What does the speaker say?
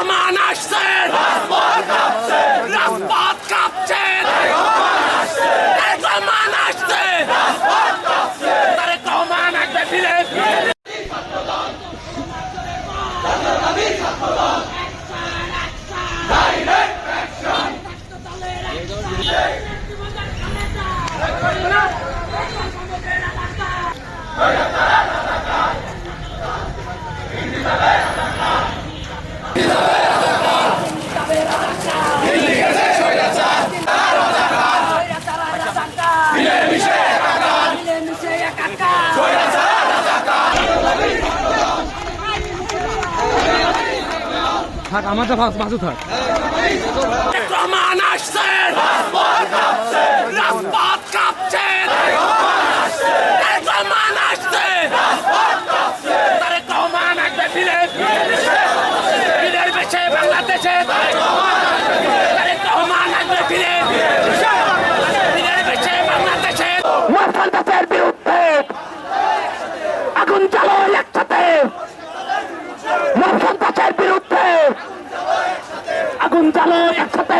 রহমান আসছেন। রাজপথ কাঁপছে তারেক রহমান আসছেন। তারেক রহমান আসবে ফিরে থাক আমারটা বাজু থাক তারেক রহমান আসছেন রাজপথ কাঁপছে তারেক রহমান আসছেন তারেক রহমান আসবে ফিরে। ফিরে থাক বাংলাদেশে তারেক রহমান আসবে ফিরে ফিরে বেছে বাংলাদেশে সন্ত্রাসের বিরুদ্ধে আগুন চালো একসাথে সন্ত্রাসের বিরুদ্ধে আগুন চালো একসাথে